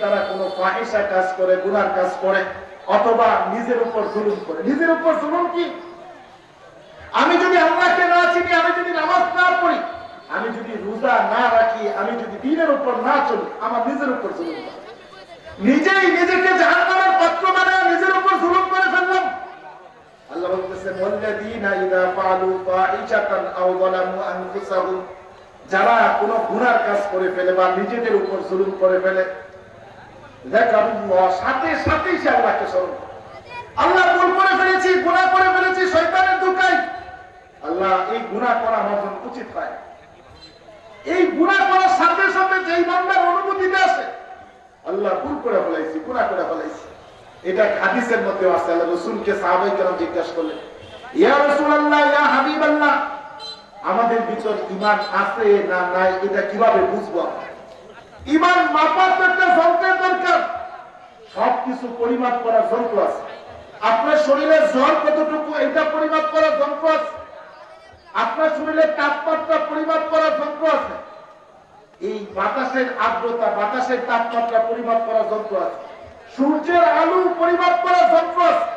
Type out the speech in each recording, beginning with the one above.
তারা কোনো ফাহিসা কাজ করে, গুনার কাজ করে, অথবা নিজের উপর জুলুম করে। নিজের উপর জুলুম কি? আমি যদি আল্লাহকে না চিনি, আমি যদি নামাজ না পড়ি, আমি যদি রোজা না রাখি, আমি যদি দিনের উপর না চলি, আমার নিজের উপর জুলুম করে। নিজেই নিজেকে জাহান্নামের পাত্র বানায় নিজের উপর জুলুম করে ফেললাম। আল্লাহ বলতেছেন ওয়াল্লাযীনা ইযা ফাআলু ফাহিশাতান আও যালামু আনফুসাহুম, যারা কোনো গুনার কাজ করে ফেলে বা নিজেদের উপর জুলুম করে ফেলে আল্লাহ আল্লাহ আল্লাহ এটা হাদিসের মধ্যে আছে, আল্লাহ কেন জিজ্ঞাসা করলেন, ইয়া ইয়া হাবিবাল্লাহ, আমাদের ভিতর ইমান আছে না নাই? এটা কীভাবে বুঝব? ইমান মাপার সবকিছু পরিমাপ করার যন্ত্র আছে। আপনার শরীরের জ্বর কতটুকু এটা পরিমাপ করার যন্ত্র আছে। আপনার শরীরের তাপমাত্রা পরিমাপ করার যন্ত্র আছে। এই বাতাসের আর্দ্রতা বাতাসের তাপমাত্রা পরিমাপ করার যন্ত্র আছে। সূর্যের আলু পরিমাপ করার যন্ত্র আছে।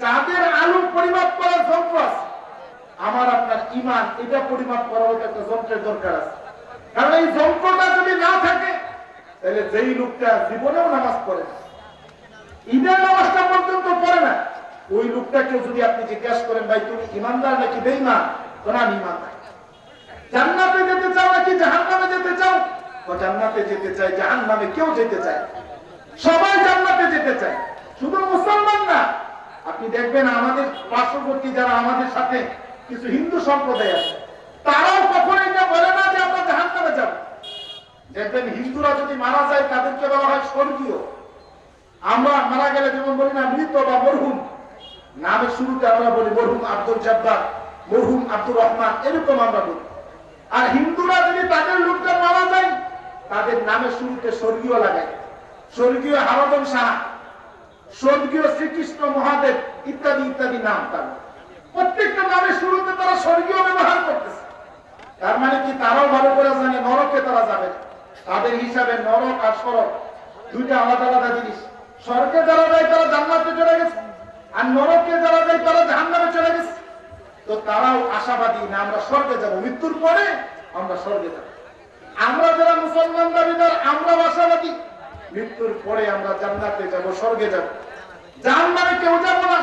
চাঁদের আলু পরিমাপ করার যন্ত্র আছে। আমার আপনার ইমান এটা পরিমাপ করার একটা যন্ত্রের দরকার আছে। কারণ এই যন্ত্রটা যদি না থাকে তাহলে যেই লোকটা জীবনেও নামাজ পড়ে না, ঈদের নামাজটা পর্যন্ত পড়ে না। ওই লোকটাকে যদি আপনি জিজ্ঞাসা করেন, ভাই, তুমি ইমানদার নাকি বেইমান তো না, আমি ইমানদার জান্নাতে যেতে চাও নাকি জাহান্নামে যেতে চাও? জান্নাতে যেতে চাই জাহান্নামে কেউ যেতে চায় সবাই জান্নাতে যেতে চায়। শুধু মুসলমান না। আপনি দেখবেন আমাদের পার্শ্ববর্তী যারা আমাদের সাথে কিছু হিন্দু সম্প্রদায় আছে, তারাও কখনো এটা বলে না যে আমরা জাহান্নামে যাব। দেখবেন হিন্দুরা যদি মারা যায়, তাদেরকে বলা হয় স্বর্গীয়। আমরা মারা গেলে যেমন বলি না মৃত বা মরহুম নামের শুরুতে আমরা বলি মরহুম আব্দুল জব্বার, মরহুম আব্দুর রহমান, এরকম আমরা বলি। আর হিন্দুরা যদি তাদের লোকটা মারা যায়, তাদের নামের শুরুতে স্বর্গীয় লাগায় স্বর্গীয় হারদন শাহ স্বর্গীয় শ্রীকৃষ্ণ মহাদেব, ইত্যাদি ইত্যাদি নাম তার। প্রত্যেকটা নামের শুরুতে তারা স্বর্গীয় ব্যবহার করতেছে। তার মানে কি? তারাও ভালো করে জানে, নরকে তারা যাবে তাদের হিসাবে নরক আর সড়ক দুইটা আলাদা আলাদা জিনিস। স্বর্গে যারা যায় তারা জান্নাতে চলে গেছে, আর নরকে যারা যায় তারা জাহান্নামে চলে গেছে। তো তারাও আশাবাদী না, আমরা স্বর্গে যাব। মৃত্যুর পরে আমরা স্বর্গে যাব। আমরা যারা মুসলমান দাবিদার, আমরাও আশাবাদী। মৃত্যুর পরে আমরা জান্নাতে যাব, স্বর্গে যাব। জাহান্নামে কেউ যাব না।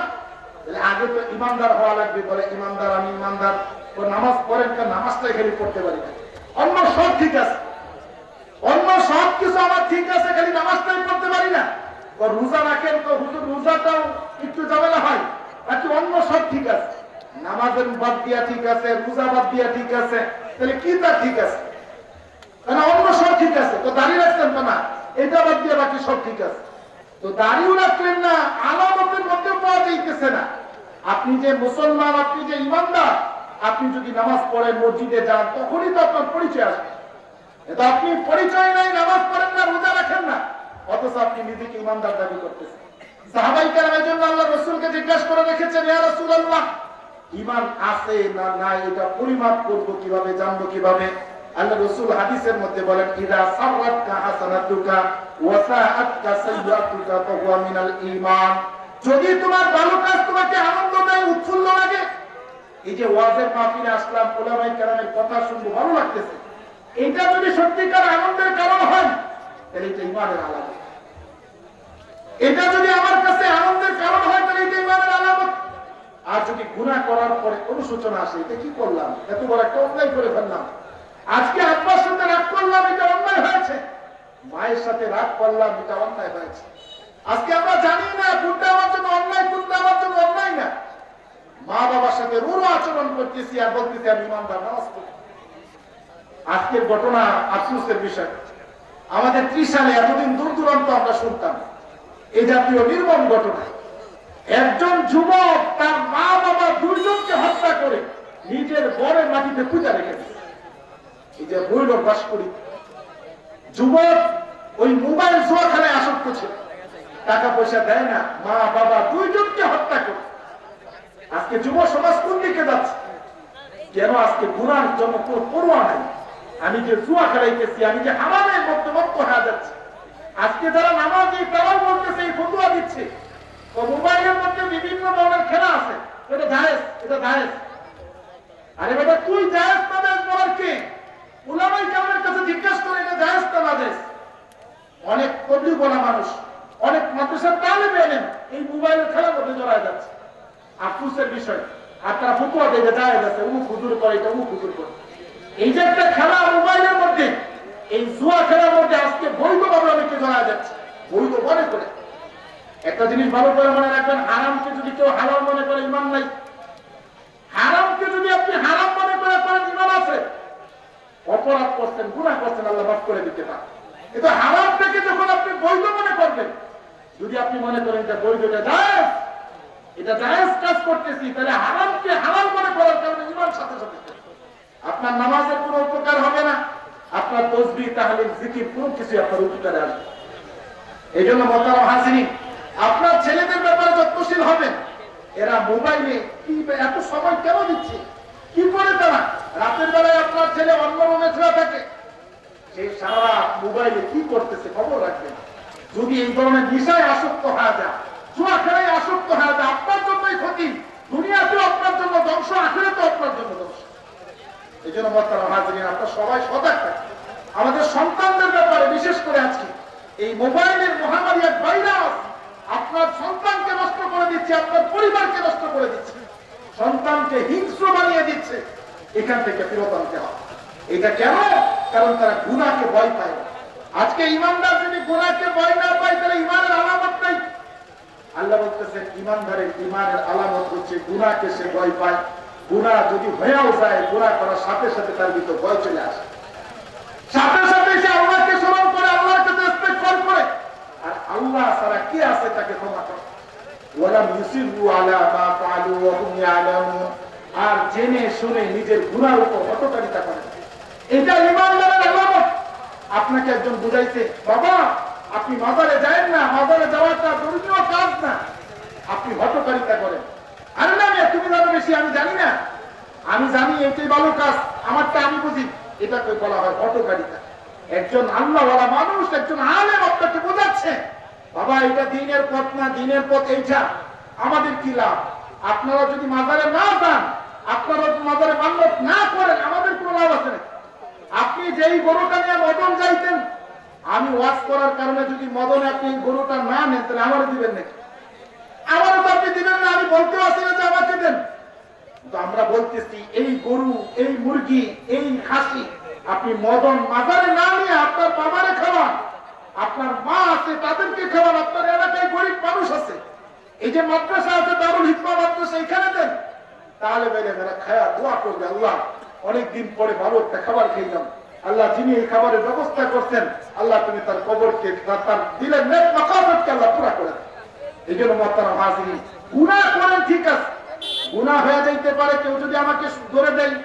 আগে তো ইমানদার হওয়া লাগবে, বলে ইমানদার, আমি ইমানদার। ও নামাজ পড়েন কেন? নামাজটা খালি পড়তে পারি না। অন্য সব ঠিক আছে। অন্য সব কিছু আমার ঠিক আছে, খালি নামাজটাই পড়তে পারি না। তো রোজা রাখেন তো হুজুর, রোজাটাও একটু ঝামেলা হয়। বাকি অন্য সব ঠিক আছে। নামাজের বাদ দিয়া ঠিক আছে, রোজা বাদ দিয়া ঠিক আছে, তাহলে কি তা ঠিক আছে? অন্য সব ঠিক আছে, তো দাঁড়িয়ে রাখছেন তো না এটা বাদ দিয়ে বাকি সব ঠিক আছে। তো দাঁড়িয়েও রাখলেন না, আলামতের মধ্যে পাওয়া যাইতেছে না। আপনি যে মুসলমান, আপনি যে ইমানদার, আপনি যদি নামাজ পড়েন, মসজিদে যান, তখনই তো আপনার পরিচয় আসবে। এটা আপনি পরিচয় নাই, নামাজ পড়েন না, রোজা রাখেন না। অথচ আপনি নিজেকে ইমানদার দাবি করতেছেন। সাহাবাই কেরামের জন্য আল্লাহ জিজ্ঞাসা করে ইমান আছে না নাই? এটা পরিমাপ কীভাবে, জানব কীভাবে? আল্লাহ রসুল হাদিসের মধ্যে বলেন যদি তোমার ভালো কাজ তোমাকে আনন্দ দেয় উৎফুল্ল লাগে, এই যে ওয়াজের মাহফিলে আসলাম কথা শুনব, ভালো লাগতেছে। এটা যদি সত্যিকার আনন্দের কারণ হয় এটা যদি আমার কাছে আনন্দের কারণ হয়, তাহলে এটা ইমানের আলামত। আর যদি গুনাহ করার পরে অনুশোচনা আসে, এটা কি করলাম? এত বড় একটা অন্যায় করে ফেললাম। আজকে আব্বার সাথে রাগ করলাম, এটা অন্যায় হয়েছে। মায়ের সাথে রাগ করলাম, এটা অন্যায় হয়েছে। আজকে আমরা জানি না কোনটা আমার জন্য অন্যায় কোনটা আমার জন্য অন্যায় না। মা বাবার সাথে রুড়ো আচরণ করতেছি আর বলতেছি, আমি ইমানদার, নামাজ আজকের ঘটনা আফসোসের বিষয়। আমাদের ত্রিশ সালে এতদিন দূর দূরান্ত আমরা শুনতাম। এই জাতীয় নির্মম ঘটনা। একজন যুবক তার মা বাবা দুইজনকে হত্যা করে নিজের বরের মাটিতে পূজা রেখে এই যে বৈর বাস করি। যুবক ওই মোবাইল জোয়াখানায় আসক্ত ছিল। টাকা পয়সা দেয় না মা বাবা দুইজনকে হত্যা করে। আজকে যুব সমাজ কোন দিকে যাচ্ছে? কেন আজকে গুণার জন্য কোনো পড়ুয়া নাই? আমি যে জুয়া খেলাইতেছি, আমি যে হারামের মত্ত হয়ে যাচ্ছি। আজকে যারা নামাজি তারাও বলতেছে এই ফতুয়া দিচ্ছে, ও মোবাইলের মধ্যে বিভিন্ন ধরনের খেলা আছে। এটা জায়েজ এটা জায়েজ। আরে বেটা, তুই জায়েজ না, জায়েজ বলার কাছে জিজ্ঞেস করে, এটা জায়েজ না জায়েজ? অনেক তবলি বলা মানুষ, অনেক মাদ্রাসার তালেবে এলেন, এই মোবাইলের খেলার মধ্যে জড়ায় যাচ্ছে। আফসোসের বিষয়। আপনারা ফতুয়া দেবে যায় যাচ্ছে উমুক হুজুর করে, এটা উমুক হুজুর করে। এই যে একটা খেলা মোবাইলের মধ্যে, এই জুয়া খেলার মধ্যে আজকে বৈধভাবে অনেকে জড়ায় যাচ্ছে। বৈধ মনে করে। একটা জিনিস ভালো করে মনে রাখবেন, হারামকে যদি কেউ হালাল মনে করে ইমান নাই। হারামকে যদি আপনি হারাম মনে করে করেন ইমান আছে। অপরাধ করছেন গুণা করছেন, আল্লাহ মাফ করে দিতে পারেন কিন্তু হারাম থেকে যখন আপনি বৈধ মনে করবেন, যদি আপনি মনে করেন এটা বৈধ এটা এটা জায়েজ কাজ করতেছি, তাহলে হারামকে হারাম মনে করার কারণে ইমান সাথে সাথে আপনার নামাজের কোনো উপকার হবে না আপনার তসবি তাহলে জিকির কোনো কিছু আপনার উপকারে আসবে। এই জন্য মোতারাম হাসিনি, আপনার ছেলেদের ব্যাপারে যত্নশীল হবেন। এরা মোবাইলে কি এত সময় কেন দিচ্ছে? কি করে তারা? রাতের বেলায় আপনার ছেলে অন্য রুমে ছোঁয়া থাকে। সে সারা মোবাইলে কি করতেছে খবর রাখবেন? যদি এই ধরনের নিশায় আসক্ত হয়ে যায় জুয়া খেলায় আসক্ত হয়ে যায়, আপনার জন্যই ক্ষতি। দুনিয়াতেও আপনার জন্য ধ্বংস আখেরে তো আপনার জন্য ধ্বংস। এই জন্য মোতারাম হাজিরিন আপনার সবাই সজাগ থাকবেন। আমাদের সন্তানদের ব্যাপারে, বিশেষ করে আজকে, এই মোবাইলের মহামারী এক ভাইরাস আপনার সন্তানকে নষ্ট করে দিচ্ছে, আপনার পরিবারকে নষ্ট করে দিচ্ছে। সন্তানকে হিংস্র বানিয়ে দিচ্ছে। এখান থেকে ফেরত আনতে হবে। এটা কেন? কারণ তারা গুনাকে ভয় পায় না। আজকে ইমানদার যদি গুনাকে ভয় না পায়, তাহলে ইমানের আলামত নাই। আল্লাহ বলতেছেন ইমানদারের ইমানের আলামত হচ্ছে গুনাকে সে ভয় পায়। গুনাহ যদি হয়েও যায়, গুনাহ করার সাথে সাথে তার ভিতর ভয় চলে আসে। সাথে সাথে সে আল্লাহকে স্মরণ করে, আল্লাহর কাছে ইস্তেগফার করে। আর আল্লাহ ছাড়া কে আছে তাকে ক্ষমা করে। ওয়ালাম ইউসিরু আলা মা ফাআলু ওয়া হুম ইয়ালামুন। আর জেনে শুনে নিজের গুনার উপর হতকারিতা করে। এটা ইমানদারের আলামত। আপনাকে একজন বুঝাইছে, বাবা, আপনি মাজারে যায়েন না, মাজারে যাওয়াটা ধর্মীয় কাজ না। আপনি হতকারিতা করেন। আরে না তুমি জানো বেশি, আমি জানি না। আমি জানি এটাই ভালো কাজ, আমারটা আমি বুঝি। এটাকে বলা হয় হটকারিতা একজন আল্লাহওয়ালা মানুষ, একজন আলেম আপনাকে বোঝাচ্ছে, বাবা, এটা দিনের পথ না, দিনের পথ এইটা। আমাদের কি লাভ? আপনারা যদি মাজারে না যান, আপনারা মাজারে মান্যত না করেন, আমাদের কোনো লাভ আছে না। আপনি যেই গরুটা নিয়ে মদন যাইতেন, আমি ওয়াজ করার কারণে যদি মদনে আপনি গরুটা না নেন, তাহলে আমারও দিবেন নাকি? আমারও তো আপনি দিবেন না, আমি বলতেও আসি না যে আমাকে দেন কিন্তু আমরা বলতেছি, এই গরু, এই মুরগি, এই খাসি, আপনি মদন মাজারে না নিয়ে আপনার বাবারে খাওয়ান। আপনার মা আছে, তাদেরকে খাওয়ান। আপনার এলাকায় গরিব মানুষ আছে। এই যে মাদ্রাসা আছে, দারুল হিকমা মাদ্রাসা, এখানে দেন। তাহলে বেলে মেরা খায়া দোয়া করবে, আল্লাহ, অনেকদিন পরে ভালো একটা খাবার খেলাম আল্লাহ, যিনি এই খাবারের ব্যবস্থা করছেন, আল্লাহ তুমি তার কবরকে, তার নেট আল্লাহ পুরা করে দেন। এই জন্য মাত্রা হাজির গুণা করেন ঠিক আছে গুণা হয়ে যাইতে পারে, কেউ যদি আমাকে ধরে দেয়,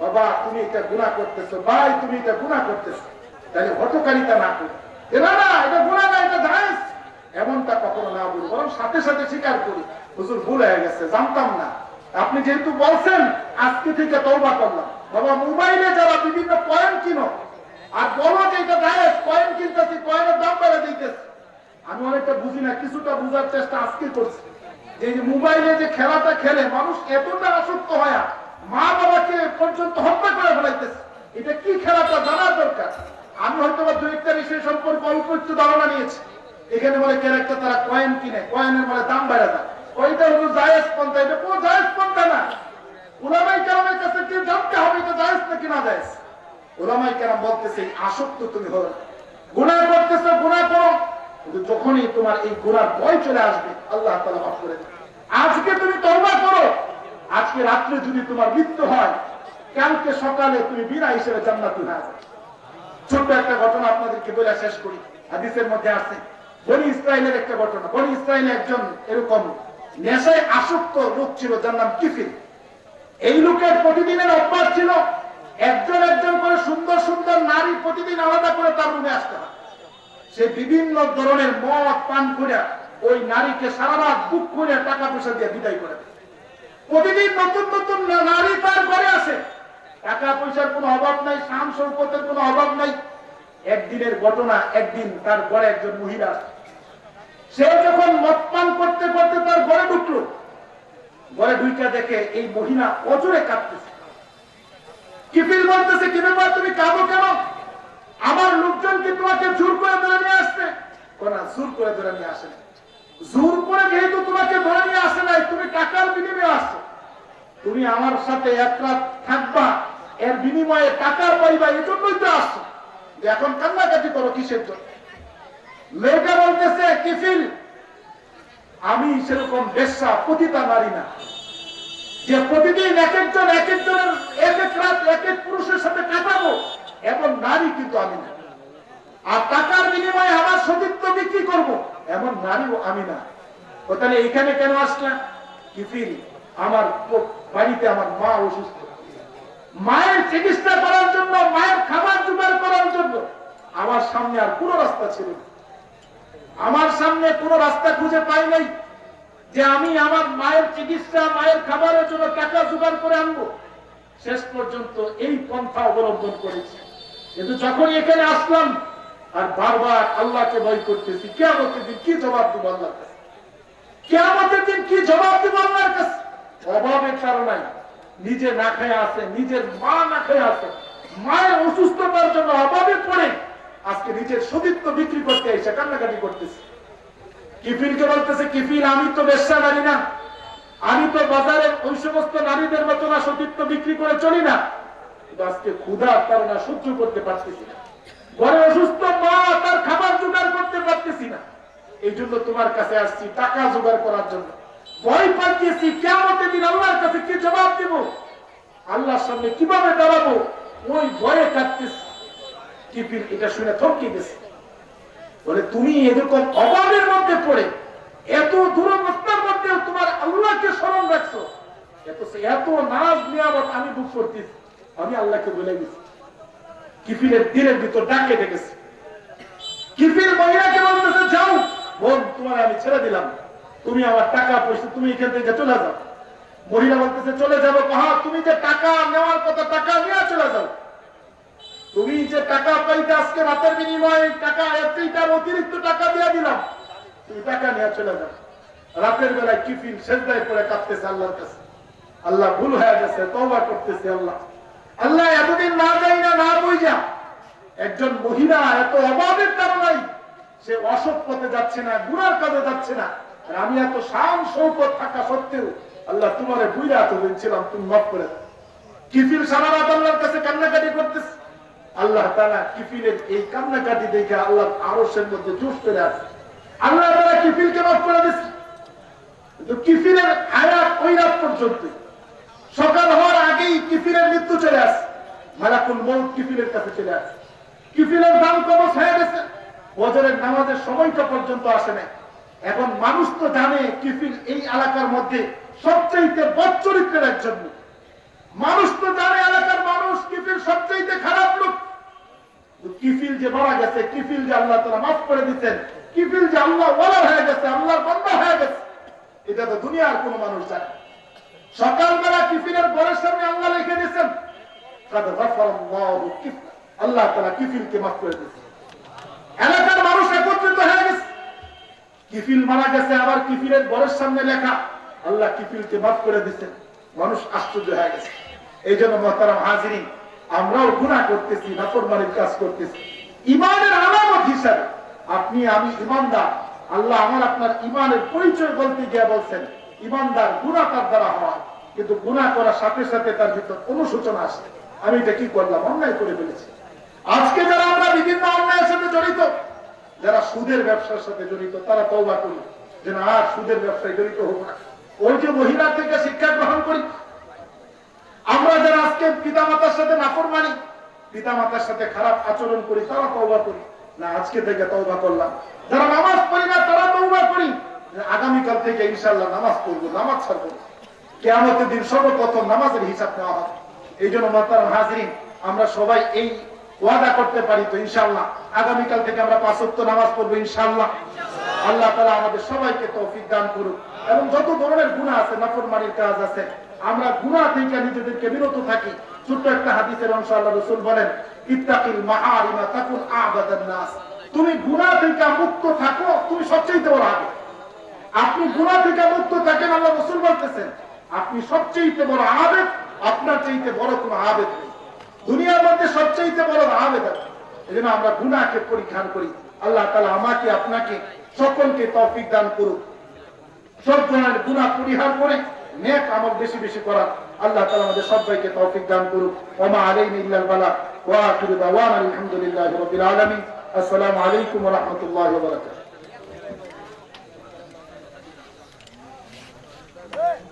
বাবা, তুমি এটা গুণা করতেছো, ভাই, তুমি এটা গুণা করতেছো, তাহলে হটকারিতা না করি। না না, এটা গুণা না, এটা জায়েজ। এমনটা কখনো না বলি, বরং সাথে সাথে স্বীকার করি। হুজুর, ভুল হয়ে গেছে, জানতাম না। আপনি যেহেতু বলছেন, আজকে থেকে তওবা করলাম। বাবা, মোবাইলে যারা বিভিন্ন পয়েন্ট কিনো, আর বলো যে এটা জায়েজ, পয়েন্ট কিনতেছি, পয়েন্টের দাম বেড়ে দিতেছে আমি অনেকটা বুঝি না, কিছুটা বুঝার চেষ্টা আজকে করছি। এই যে মোবাইলে যে খেলাটা খেলে, মানুষ এতটা আসক্ত হয় মা বাবাকে পর্যন্ত হত্যা করে ফেলাইতেছে। এটা কি খেলাটা জানার দরকার? আমি হয়তো বা দু একটা বিষয় সম্পর্কে অল্প একটু ধারণা নিয়েছি। এখানে বলে ক্যারেক্টার তারা কয়েন কিনে কয়েনের বলে দাম বেড়ে যায় ওইটা হলো জায়েজ পন্থা, এটা কোনো জায়েজ পন্থা না। উলামাই কেরামের কাছে কেউ জানতে হবে এটা জায়েজ নাকি না জায়েজ? ওলামাই কেরাম বলতেছে, আসক্ত তুমি হলো গুণা করতেছো গুণা করো। কিন্তু যখনই তোমার এই গুণার ভয় চলে আসবে আল্লাহ তালা মাফ করে আজকে তুমি তওবা করো। আজকে রাত্রে যদি তোমার মৃত্যু হয়, কালকে সকালে তুমি বিনা হিসেবে জান্নাতি হয়ে ছোট্ট একটা ঘটনা আপনাদেরকে বলে শেষ করি। হাদিসের মধ্যে আছে, বনি ইসরায়েলের একটা ঘটনা। বনি ইসরায়েলে একজন এরকম নেশায় আসক্ত লোক ছিল, যার নাম কিফিল। এই লোকের প্রতিদিনের অভ্যাস ছিল, একজন একজন করে সুন্দর সুন্দর নারী প্রতিদিন আলাদা করে তার রুমে আসতে হয়। সে বিভিন্ন ধরনের মদ, পান করে ওই নারীকে সারা রাত বুক করে টাকা পয়সা দিয়ে বিদায় করে প্রতিদিন নতুন নতুন নারী তার ঘরে আসে। টাকা পয়সার কোনো অভাব নাই শান সম্পদের কোনো অভাব নাই। একদিনের ঘটনা, একদিন তার ঘরে একজন মহিলা সে যখন মদ পান করতে করতে তার ঘরে ঢুকলো, ঘরে ঢুইকা দেখে এই মহিলা অজরে কাঁদতেছে। কিপিল বলতেছে কি ব্যাপার, তুমি কাঁদো কেন? আমার লোকজন কি তোমাকে জোর করে ধরে নিয়ে আসছে? না জোর করে ধরে নিয়ে আসে নাই। জোর করে যেহেতু তোমাকে ধরে নিয়ে আসে নাই, তুমি টাকার বিনিময়ে আসছো তুমি আমার সাথে এক রাত থাকবা, এর বিনিময়ে টাকা পাইবা, এই জন্যই তো আসছো। এখন কান্নাকাটি করো কিসের জন্য? মেয়েটা বলতেছে, কিফিল, আমি সেরকম বেশ্যা পতিতা নারী না। যে প্রতিদিন এক একজন, এক একজনের, এক এক রাত এক এক পুরুষের সাথে কাটাবো, এমন নারী কিন্তু আমি না। আর টাকার বিনিময়ে আমার সতীত্ব বিক্রি করব। এমন নারীও আমি না। ও তাহলে এখানে কেন আসলাম কিফিল আমার বাড়িতে আমার মা অসুস্থ। মায়ের চিকিৎসা করার জন্য, মায়ের খাবার জোগাড় করার জন্য আমার সামনে আর কোনো রাস্তা ছিল। আমার সামনে কোনো রাস্তা খুঁজে পাই নাই যে আমি আমার মায়ের চিকিৎসা, মায়ের খাবারের জন্য টাকা জোগাড় করে আনব। শেষ পর্যন্ত এই পন্থা অবলম্বন করেছি। কিন্তু যখন এখানে আসলাম আর বারবার আল্লাহকে ভয় করতেছি। কে আমাকে দিন কি জবাব দিব আল্লাহর কাছে? কে আমাদের দিন কি জবাব দিব আল্লাহর কাছে? অভাবের কারণে নিজে না খেয়ে আছে, নিজের মা না খেয়ে আছে, মায়ের অসুস্থতার জন্য অভাবে পড়ে আজকে নিজের সতীত্ব বিক্রি করতে এসে কান্নাকাটি করতেছে। কিফিলকে বলতেছে কিফিল আমি তো বেশ্যা নারী না। আমি তো বাজারে ওই সমস্ত নারীদের মতো না, সতীত্ব বিক্রি করে চলি না। আজকে ক্ষুধা তার না সহ্য করতে পারতেছি না। ঘরে অসুস্থ মা, তার খাবার জোগাড় করতে পারতেছি না। এই জন্য তোমার কাছে আসছি, টাকা জোগাড় করার জন্য। ভয় কেমন দিন আল্লাহর কাছে কি জবাব আল্লাহর সামনে কীভাবে দাঁড়াবো? ওই ভয়ে কাটতেছি কিফিল এটা শুনে থমকে গেছে। বলে, তুমি এরকম অভাবের মধ্যে পড়ে, এত দূরবস্থার মধ্যে তোমার আল্লাহকে স্মরণ রাখছো। এত এত নাজ নিয়ামত আমি বুক করতেছি। আমি আল্লাহকে বলে গেছি। কিফিলের দিনের ভিতর ডাকে ডেকেছে। কিফিল মহিলাকে বলতেছে, যাও, বোন, তোমার আমি ছেড়ে দিলাম। তুমি আমার টাকা পয়সা, তুমি এখান থেকে চলে যাও। মহিলা বলতেছে, চলে যাব কাহা? তুমি যে টাকা নেওয়ার কথা, টাকা নিয়ে চলে যাও। তুমি যে টাকা পাইতে আজকে রাতের বিনিময়ে টাকা, এতটার অতিরিক্ত টাকা দিয়ে দিলাম, তুমি টাকা নিয়ে চলে যাও। রাতের বেলায় কিফিল সেজদায় করে কাঁদতেছে আল্লাহর কাছে। আল্লাহ ভুল হয়ে গেছে, তওবা করতেছে আল্লাহ। আল্লাহ এতদিন না যাই না না বই যা। একজন মহিলা এত অভাবের কারণে সে অসৎ পথে যাচ্ছে না, গুনার কাজে যাচ্ছে না। আমি এত শান সৌকত থাকা সত্ত্বেও আল্লাহ তোমারে বুঝা এতদিন ছিলাম তুমি মাফ করে। কিফিল সারা রাত আল্লাহর কাছে কান্নাকাটি করতেছে। আল্লাহ তারা কিফিলের এই কান্নাকাটি দেখে আল্লাহ আরসের মধ্যে জোশ চলে আসে। আল্লাহ তারা কিফিলকে মাফ করে দিচ্ছে কিন্তু কিফিলের হায়াত ওই রাত পর্যন্ত সকাল হওয়ার আগেই কিফিলের মৃত্যু চলে আসে। মালাকুল মৌত কিফিলের কাছে চলে আসে। কিফিলের দাম কবচ হয়ে গেছে। বজরের নামাজের সময়টা পর্যন্ত আসে নাই। এখন মানুষ তো জানে কিফিল এই এলাকার মধ্যে সবচাইতে বচ্চরিত্রের একজন লোক। মানুষ তো জানে এলাকার মানুষ কিফিল সবচাইতে খারাপ লোক। কিফিল যে মারা গেছে কিফিল যে আল্লাহ তারা মাফ করে দিচ্ছেন কিফিল যে আল্লাহ ওয়ালা হয়ে গেছে, আল্লাহর বন্ধ হয়ে গেছে, এটা তো দুনিয়ার কোনো মানুষ জানে না। সকালবেলা টিফিনের ঘরের সামনে আল্লাহ লিখে দিয়েছেন আল্লাহ তালা কিফিলকে মাফ করে দিয়েছেন। এলাকার মানুষ একত্রিত হয়ে গেছে। কিফিল মারা গেছে, আবার কিফিলের বরের সামনে লেখা, আল্লাহ কিফিলকে মাফ করে দিয়েছেন। মানুষ আশ্চর্য হয়ে গেছে। এই জন্য মহতারাম হাজিরি আমরাও গুণা করতেছি, নাফরমানির কাজ করতেছি। ইমানের আলামত হিসাবে আপনি, আমি ইমানদার আল্লাহ আমার আপনার ইমানের পরিচয় বলতে গিয়ে বলছেন ইমানদার গুণা তার দ্বারা হয়। কিন্তু গুণা করার সাথে সাথে তার ভিতর অনুশোচনা আসে। আমি এটা কি করলাম? অন্যায় করে ফেলেছি। আজকে যারা আমরা বিভিন্ন অন্যায়ের সাথে জড়িত, যারা সুদের ব্যবসার সাথে জড়িত, তারা তৌবা করি। যে না আর সুদের ব্যবসায় জড়িত হোক না। ওই যে মহিলার থেকে শিক্ষা গ্রহণ করি। আমরা যারা আজকে পিতামাতার সাথে নাফরমানি, পিতামাতার সাথে খারাপ আচরণ করি, তারা তওবা করি। না, আজকে থেকে তওবা করলাম। যারা নামাজ পড়ি না, তারা তওবা করি। আগামীকাল থেকে ইনশাআল্লাহ নামাজ পড়ব, নামাজ ছাড়বো। কেয়ামতের দিন সর্বপ্রথম নামাজের হিসাব নেওয়া হবে। এই জন্য মাতার হাজরিন, আমরা সবাই এই ওয়াদা করতে পারি তো ইনশাআল্লাহ। আগামীকাল থেকে আমরা পাঁচত্ব নামাজ পড়ব ইনশাআল্লাহ। আল্লাহ তালা আমাদের সবাইকে তৌফিক দান করুক। এবং যত ধরনের গুণা আছে, নাফরমানির কাজ আছে, আমরা গুণা থেকে নিজেদেরকে বিরত থাকি। ছোট্ট একটা হাদিসের অংশ আল্লাহ রসুল বলেন, ইত্তাকিল মাহারিমা তাকুন আবাদান নাস। তুমি গুনাহ থেকে মুক্ত থাকো, তুমি সবচেয়ে বড় আগে আপনি গুনাহ থেকে মুক্ত থাকেন, আল্লাহ রাসূল বলতেছেন, আপনি সবচেয়ে বড় আবেদ, আপনার চাইতে বড় কোনো আবেদ নেই। দুনিয়ার মধ্যে সবচেয়ে বড় আবেদ আছে। এজন্য আমরা গুনাহকে পরিধান করি। আল্লাহ তাআলা আমাকে, আপনাকে সকলকে তৌফিক দান করুক। সব ধরনের গুনাহ পরিহার করে নেক আমল বেশি বেশি করা আল্লাহ তালা আমাদের সবাইকে তৌফিক দান করুক। ওয়া মা আলাইনা ইল্লাল বালাগ ওয়া আখিরু দাওয়ানা আলহামদুলিল্লাহি রাব্বিল আলামিন। আসসালামু আলাইকুম ওয়া রাহমাতুল্লাহি ওয়া বারাকাতুহু। 对。